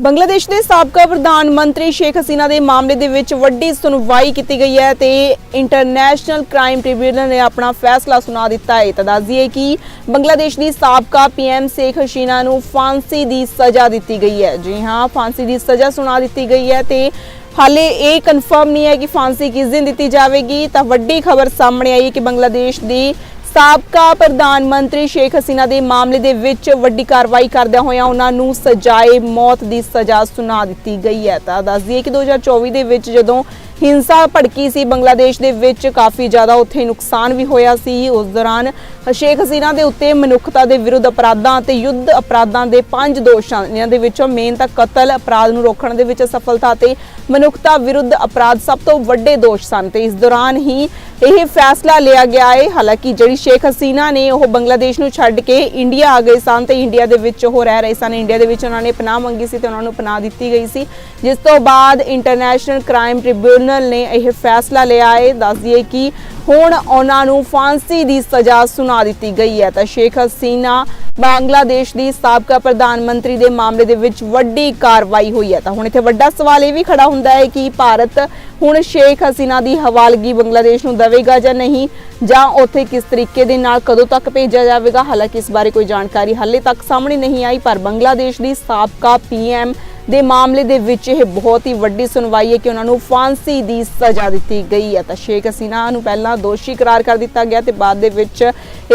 ਬੰਗਲਾਦੇਸ਼ ਦੇ ਸਾਬਕਾ ਪ੍ਰਧਾਨ ਮੰਤਰੀ ਸ਼ੇਖ ਹਸੀਨਾ ਦੇ ਮਾਮਲੇ ਦੇ ਵਿੱਚ ਵੱਡੀ ਸੁਣਵਾਈ ਕੀਤੀ ਗਈ ਹੈ ਤੇ ਇੰਟਰਨੈਸ਼ਨਲ ਕ੍ਰਾਈਮ ਟ੍ਰਿਬਿਊਨਲ ਨੇ ਆਪਣਾ ਫੈਸਲਾ ਸੁਣਾ ਦਿੱਤਾ ਹੈ। ਤਾਂ ਦੱਸ ਦਈਏ ਕਿ ਬੰਗਲਾਦੇਸ਼ ਦੀ ਸਾਬਕਾ ਪੀਐਮ ਸ਼ੇਖ ਹਸੀਨਾ ਨੂੰ ਫਾਂਸੀ ਦੀ ਸਜ਼ਾ ਦਿੱਤੀ ਗਈ ਹੈ। ਜੀ ਹਾਂ, ਫਾਂਸੀ ਦੀ ਸਜ਼ਾ ਸੁਣਾ ਦਿੱਤੀ ਗਈ ਹੈ ਤੇ ਹਾਲੇ ਇਹ ਕਨਫਰਮ ਨਹੀਂ ਹੈ ਕਿ ਫਾਂਸੀ ਕਿਸ ਦਿਨ ਦਿੱਤੀ ਜਾਵੇਗੀ। ਤਾਂ ਵੱਡੀ ਖਬਰ ਸਾਹਮਣੇ ਆਈ ਹੈ ਕਿ ਬੰਗਲਾਦੇਸ਼ ਦੀ ਸਾਬਕਾ ਪ੍ਰਧਾਨ ਮੰਤਰੀ ਸ਼ੇਖ ਹਸੀਨਾ ਦੇ ਮਾਮਲੇ ਦੇ ਵਿੱਚ ਵੱਡੀ ਕਾਰਵਾਈ ਕਰਦਿਆਂ ਹੋਇਆਂ ਉਹਨਾਂ ਨੂੰ ਸਜ਼ਾਏ ਮੌਤ ਦੀ ਸਜ਼ਾ ਸੁਣਾ ਦਿੱਤੀ ਗਈ ਹੈ। ਤਾਂ ਦੱਸ ਦਈਏ ਕਿ 2024 ਦੇ ਵਿੱਚ ਜਦੋਂ ਹਿੰਸਾ ਭੜਕੀ ਸੀ, ਬੰਗਲਾਦੇਸ਼ ਦੇ ਵਿੱਚ ਕਾਫੀ ਜ਼ਿਆਦਾ ਉੱਥੇ ਨੁਕਸਾਨ ਵੀ ਹੋਇਆ ਸੀ। ਉਸ ਦੌਰਾਨ ਸ਼ੇਖ ਹਸੀਨਾ ਦੇ ਉੱਤੇ ਮਨੁੱਖਤਾ ਦੇ ਵਿਰੁੱਧ ਅਪਰਾਧਾਂ ਅਤੇ ਯੁੱਧ ਅਪਰਾਧਾਂ ਦੇ ਪੰਜ ਦੋਸ਼ ਹਨ ਇਹਨਾਂ ਦੇ ਵਿੱਚੋਂ ਮੇਨ ਤਾਂ ਕਤਲ, ਅਪਰਾਧ ਨੂੰ ਰੋਕਣ ਦੇ ਵਿੱਚ ਅਸਫਲਤਾ ਤੇ ਮਨੁੱਖਤਾ ਵਿਰੁੱਧ ਅਪਰਾਧ ਸਭ ਤੋਂ ਵੱਡੇ ਦੋਸ਼ ਸਨ ਤੇ ਇਸ ਦੌਰਾਨ ਹੀ ਇਹ ਫੈਸਲਾ ਲਿਆ ਗਿਆ ਹੈ। ਹਾਲਾਂਕਿ ਜਿਹੜੀ ਸ਼ੇਖ ਹਸੀਨਾ ਨੇ ਉਹ ਬੰਗਲਾਦੇਸ਼ ਨੂੰ ਛੱਡ ਕੇ ਇੰਡੀਆ ਆ ਗਏ ਸਨ ਤੇ ਇੰਡੀਆ ਦੇ ਵਿੱਚ ਉਹ ਰਹਿ ਰਹੇ ਸਨ। ਇੰਡੀਆ ਦੇ ਵਿੱਚ ਉਹਨਾਂ ਨੇ ਪਨਾਹ ਮੰਗੀ ਸੀ ਤੇ ਉਹਨਾਂ ਨੂੰ ਪਨਾਹ ਦਿੱਤੀ ਗਈ ਸੀ। ਜਿਸ ਤੋਂ ਬਾਅਦ ਇੰਟਰਨੈਸ਼ਨਲ ਕ੍ਰਾਈਮ ਟ੍ਰਿਬਿਊਨਲ ਨੇ ਇਹ ਫੈਸਲਾ ਲਿਆ ਹੈ। ਦੱਸ ਦਈਏ ਕਿ ਹੁਣ ਉਹਨਾਂ ਨੂੰ ਫਾਂਸੀ ਦੀ ਸਜ਼ਾ ਸੁਣਾ ਦਿੱਤੀ ਗਈ ਹੈ। ਤਾਂ ਸ਼ੇਖ ਹਸੀਨਾ ਬੰਗਲਾਦੇਸ਼ ਦੀ ਸਾਬਕਾ ਪ੍ਰਧਾਨ ਮੰਤਰੀ ਦੇ ਮਾਮਲੇ ਦੇ ਵਿੱਚ ਵੱਡੀ ਕਾਰਵਾਈ ਹੋਈ ਹੈ। ਤਾਂ ਹੁਣ ਇੱਥੇ ਵੱਡਾ ਸਵਾਲ ਇਹ ਵੀ ਖੜਾ ਹੁੰਦਾ ਹੈ ਕਿ ਭਾਰਤ ਹੁਣ ਸ਼ੇਖ ਹਸੀਨਾ ਦੀ ਹਵਾਲਗੀ ਬੰਗਲਾਦੇਸ਼ ਨੂੰ ਦੇਵੇਗਾ ਜਾਂ ਨਹੀਂ? ਜਾਂ ਉੱਥੇ ਕਿਸ ਤਰੀਕੇ ਦੇ ਨਾਲ ਕਦੋਂ ਤੱਕ ਭੇਜਿਆ ਜਾਵੇਗਾ? ਹਾਲਾਂਕਿ ਇਸ ਬਾਰੇ ਕੋਈ ਜਾਣਕਾਰੀ ਹਾਲੇ ਤੱਕ ਸਾਹਮਣੇ ਨਹੀਂ ਆਈ, ਪਰ ਬੰਗਲਾਦੇਸ਼ ਦੀ ਸਾਬਕਾ ਪੀਐਮ ਦੇ ਮਾਮਲੇ ਦੇ ਵਿੱਚ ਇਹ ਬਹੁਤ ਹੀ ਵੱਡੀ ਸੁਣਵਾਈ ਹੈ ਕਿ ਉਹਨਾਂ ਨੂੰ ਫਾਂਸੀ ਦੀ ਸਜ਼ਾ ਦਿੱਤੀ ਗਈ ਹੈ ਤਾਂ ਸ਼ੇਖ ਹਸੀਨਾ ਨੂੰ ਪਹਿਲਾਂ ਦੋਸ਼ੀ ਕਰਾਰ ਕਰ ਦਿੱਤਾ ਗਿਆ ਤੇ ਬਾਅਦ ਦੇ ਵਿੱਚ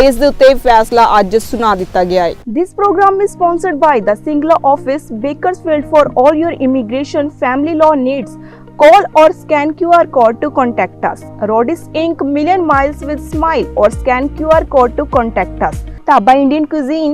ਇਸ ਦੇ ਉੱਤੇ ਫੈਸਲਾ ਅੱਜ ਸੁਣਾ ਦਿੱਤਾ ਗਿਆ ਹੈ this program is sponsored by the Singla office Bakersfield for all your immigration family law needs Call or scan QR code to contact us. Rodis Inc. Million Miles with Smile or scan QR code to contact us. Taba Indian Cuisine